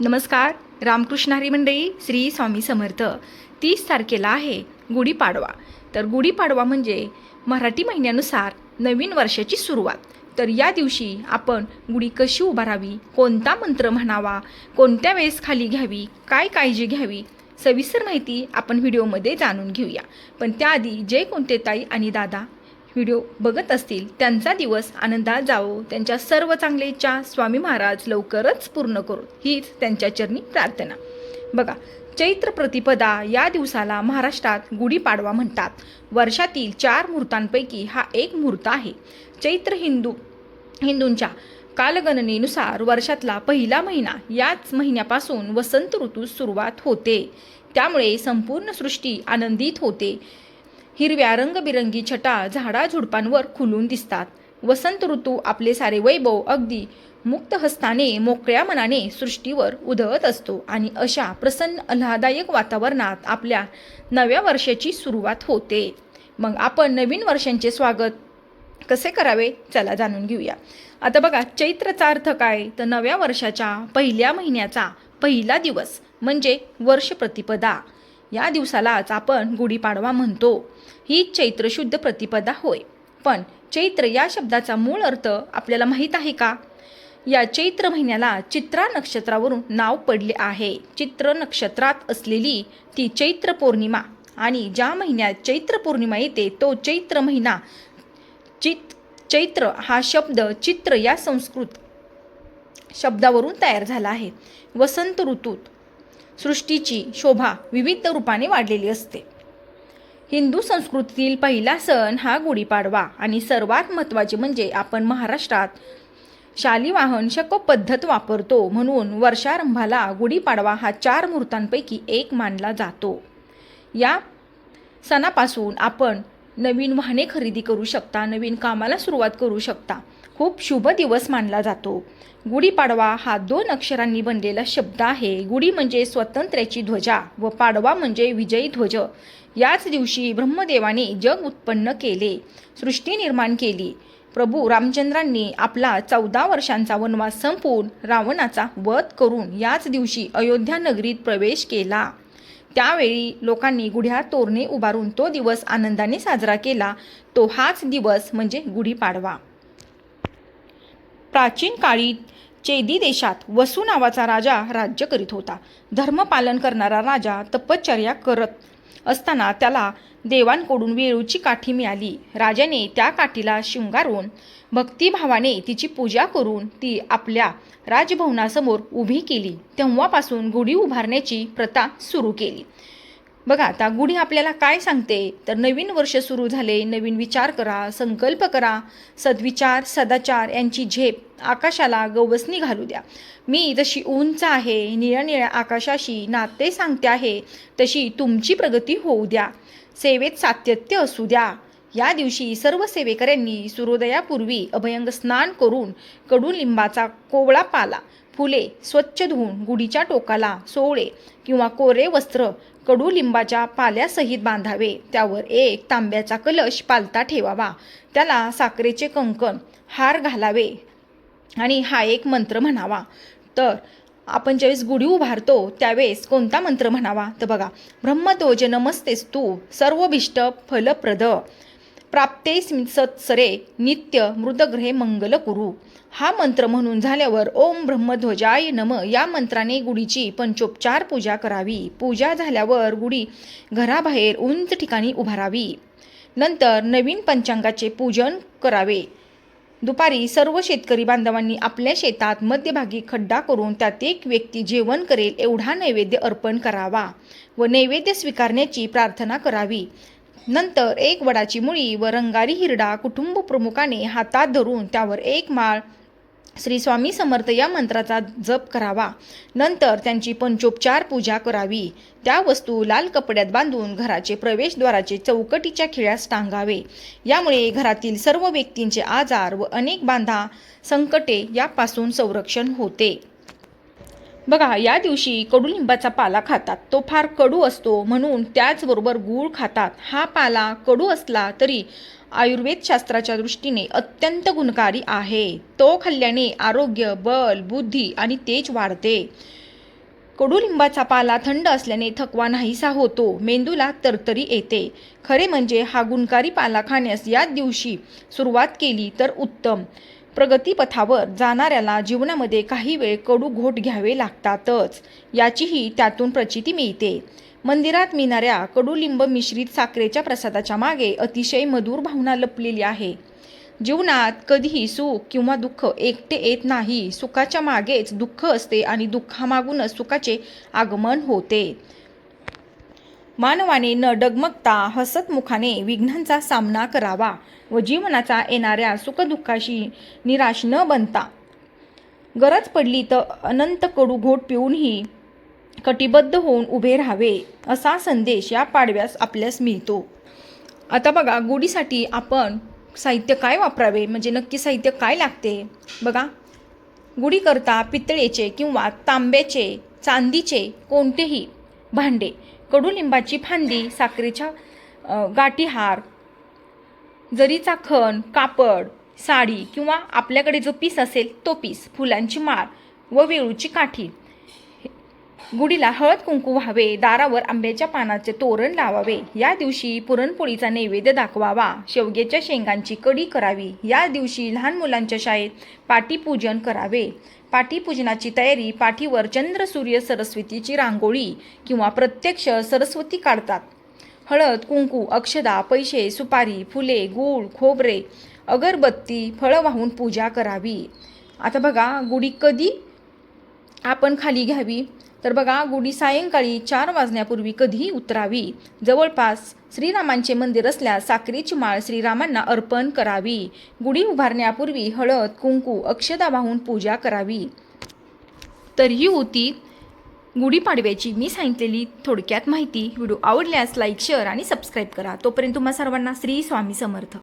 नमस्कार रामकृष्ण हरी मंडळी श्री स्वामी समर्थ. तीस तारखेला आहे गुढीपाडवा. तर गुढीपाडवा म्हणजे मराठी महिन्यानुसार नवीन वर्षाची सुरुवात. तर या दिवशी आपण गुढी कशी उभारावी कोणता मंत्र म्हणावा कोणत्या वेळेस खाली घ्यावी काय काळजी घ्यावी सविस्तर माहिती आपण व्हिडिओमध्ये जाणून घेऊया. पण त्याआधी जे कोणते ताई आणि दादा. व्हिडिओ बघत असतील त्यांचा दिवस आनंदात जावो. त्यांच्या सर्व चांगले इच्छा स्वामी महाराज लवकरच पूर्ण करू. हीच त्यांच्या चरणी प्रार्थना. बघा चैत्र प्रतिपदा या दिवसाला महाराष्ट्रात गुढीपाडवा म्हणतात. वर्षातील चार मुहूर्तांपैकी हा एक मुहूर्त आहे. चैत्र हिंदू हिंदूंच्या कालगणनेनुसार वर्षातला पहिला महिना याच महिन्यापासून वसंत ऋतूस सुरुवात होते. त्यामुळे संपूर्ण सृष्टी आनंदित होते. हिरव्या रंगबिरंगी छटा झाडाझुडपांवर खुलून दिसतात. वसंत ऋतू आपले सारे वैभव अगदी मुक्त हस्ताने मोकळ्या मनाने सृष्टीवर उधळत असतो आणि अशा प्रसन्न आल्हादायक वातावरणात आपल्या नव्या वर्षाची सुरुवात होते. मग आपण नवीन वर्षांचे स्वागत कसे करावे? चला जाणून घेऊया. आता बघा चैत्रचा अर्थ काय? तर नव्या वर्षाच्या पहिल्या महिन्याचा पहिला दिवस म्हणजे वर्ष प्रतिपदा या दिवसालाच आपण गुढीपाडवा म्हणतो. ही चैत्र शुद्ध प्रतिपदा होय. पण चैत्र या शब्दाचा मूळ अर्थ आपल्याला माहीत आहे का? या चैत्र महिन्याला चित्रा नक्षत्रावरून नाव पडले आहे. चित्र नक्षत्रात असलेली ती चैत्र पौर्णिमा आणि ज्या महिन्यात चैत्र पौर्णिमा येते तो चैत्र महिना चित चैत्र हा शब्द चित्र या संस्कृत शब्दावरून तयार झाला आहे. वसंत ऋतूत सृष्टीची शोभा विविध रूपाने वाढलेली असते. हिंदू संस्कृतीतील पहिला सण हा गुढीपाडवा आणि सर्वात महत्त्वाचे म्हणजे आपण महाराष्ट्रात शालीवाहन शक पद्धत वापरतो म्हणून वर्षारंभाला गुढीपाडवा हा चार मुहूर्तांपैकी एक मानला जातो. या सणापासून आपण नवीन वाहने खरेदी करू शकता नवीन कामाला सुरुवात करू शकता. खूप शुभ दिवस मानला जातो. गुढीपाडवा हा दोन अक्षरांनी बनलेला शब्द आहे. गुढी म्हणजे स्वातंत्र्याची ध्वजा व पाडवा म्हणजे विजयी ध्वज. याच दिवशी ब्रह्मदेवाने जग उत्पन्न केले सृष्टी निर्माण केली. प्रभू रामचंद्रांनी आपला चौदा वर्षांचा वनवास संपवून रावणाचा वध करून याच दिवशी अयोध्या नगरीत प्रवेश केला. त्यावेळी लोकांनी गुढ्या तोरणे उभारून तो दिवस आनंदाने साजरा केला. तो हाच दिवस म्हणजे गुढीपाडवा. प्राचीन काळी चेदी देशात वसू नावाचा राजा राज्य करीत होता. धर्मपालन करणारा राजा तपश्चर्या करत असताना त्याला देवांकडून वेळूची काठी मिळाली. राजाने त्या काठीला शृंगारून भक्तिभावाने तिची पूजा करून ती आपल्या राजभवनासमोर उभी केली. तेव्हापासून गुढी उभारण्याची प्रथा सुरू केली. बघा आता गुढी आपल्याला काय सांगते? तर नवीन वर्ष सुरू झाले नवीन विचार करा संकल्प करा सद्विचार सदाचार यांची झेप आकाशाला गवसणी घालू द्या. मी जशी उंच आहे निळ्या निळ्या आकाशाशी नाते सांगते आहे तशी तुमची प्रगती होऊ द्या. सेवेत सातत्य असू द्या. या दिवशी सर्व सेवेकऱ्यांनी सूर्योदयापूर्वी अभयंग स्नान करून कडुलिंबाचा कोवळा पाला फुले स्वच्छ धुवून गुढीच्या टोकाला सोळे किंवा कोरे वस्त्र कडुलिंबाच्या पाल्यासहित बांधावे. त्यावर एक तांब्याचा कलश पालता ठेवावा. त्याला साखरेचे कंकण हार घालावे. आणि हा एक मंत्र म्हणावा. तर आपण ज्यावेळेस गुढी उभारतो त्यावेळेस कोणता मंत्र म्हणावा? तर बघा ब्रह्मध्वज नमस्तेस्तू सर्वभिष्ट फलप्रद. प्राप्ते सत्सरे नित्य मृदग्रहे मंगल कुरु. हा मंत्र म्हणून झाल्यावर ओम ब्रह्मध्वजाय नम. या मंत्राने गुढीची पंचोपचार पूजा करावी. पूजा झाल्यावर गुढी घराबाहेर उंच ठिकाणी उभारावी. नंतर नवीन पंचांगाचे पूजन करावे. दुपारी सर्व शेतकरी बांधवांनी आपल्या शेतात मध्यभागी खड्डा करून त्यात एक व्यक्ती जेवण करेल एवढा नैवेद्य अर्पण करावा व नैवेद्य स्वीकारण्याची प्रार्थना करावी. नंतर एक वडाची मुळी व रंगारी हिरडा कुटुंब प्रमुखाने हातात धरून त्यावर एक माळ श्री स्वामी समर्थ या मंत्राचा जप करावा. नंतर त्यांची पंचोपचार पूजा करावी. त्या वस्तू लाल कपड्यात बांधून घराचे प्रवेशद्वाराचे चौकटीच्या खिळ्यास टांगावे. यामुळे घरातील सर्व व्यक्तींचे आजार व अनेक बांधा संकटे यापासून संरक्षण होते. बघा या दिवशी कडुलिंबाचा पाला खातात. तो फार कडू असतो म्हणून त्याचबरोबर गूळ खातात. हा पाला कडू असला तरी आयुर्वेद शास्त्राच्या दृष्टीने अत्यंत गुणकारी आहे. तो खाल्ल्याने आरोग्य बल बुद्धी आणि तेज वाढते. कडुलिंबाचा पाला थंड असल्याने थकवा नाहीसा होतो. मेंदूला तरतरी येते. खरे म्हणजे हा गुणकारी पाला खाण्यास याच दिवशी सुरुवात केली तर उत्तम. प्रगतीपथावर जाणाऱ्याला जीवनामध्ये काही वेळ कडू घोट घ्यावे लागतातच. याचीही त्यातून प्रचिती मिळते. मंदिरात मिळणाऱ्या कडुलिंब मिश्रित साखरेच्या प्रसादाच्या मागे अतिशय मधुर भावना लपलेली आहे. जीवनात कधीही सुख किंवा दुःख एकटे येत नाही. सुखाच्या मागेच दुःख असते आणि दुःखामागूनच सुखाचे आगमन होते. मानवाने न डगमगता हसतमुखाने विघ्नांचा सामना करावा व जीवनाचा येणाऱ्या सुखदुःखाशी निराश न बनता. गरज पडली तर अनंत कडू घोट पिऊनही कटिबद्ध होऊन उभे राहावे असा संदेश या पाडव्यास आपल्यास मिळतो. आता बघा गुढीसाठी आपण साहित्य काय वापरावे? म्हणजे नक्की साहित्य काय लागते? बघा. गुढीकरता पितळेचे किंवा तांब्याचे चांदीचे कोणतेही भांडे. कडुलिंबाची फांदी साखरेच्या गाठीहार जरीचा खण कापड साडी किंवा आपल्याकडे जो पीस असेल तो पीस फुलांची माळ व वेळूची काठी. गुढीला हळद कुंकू व्हावे दारावर आंब्याच्या पानाचे तोरण लावावे या दिवशी पुरणपोळीचा नैवेद्य दाखवावा. शेवग्याच्या शेंगांची कडी करावी या दिवशी लहान मुलांच्या शाळेत पाटीपूजन करावे. पाटीपूजनाची तयारी पाठीवर चंद्र सूर्य सरस्वतीची रांगोळी किंवा प्रत्यक्ष सरस्वती काढतात. हळद कुंकू अक्षदा पैसे सुपारी फुले गूळ खोबरे अगरबत्ती फळं वाहून पूजा करावी. आता बघा गुढी कधी आपण खाली घ्यावी? तर बघा गुढी सायंकाळी चार वाजण्यापूर्वी कधीही उतरावी. जवळपास श्रीरामांचे मंदिर असल्यास साखरेची माळ श्रीरामांना अर्पण करावी. गुढी उभारण्यापूर्वी हळद कुंकू अक्षदा वाहून पूजा करावी. तर ही होती गुढीपाडव्याची मी सांगितलेली थोडक्यात माहिती. व्हिडिओ आवडल्यास लाईक शेअर आणि सबस्क्राईब करा. तोपर्यंत तुम्हा सर्वांना श्री स्वामी समर्थ.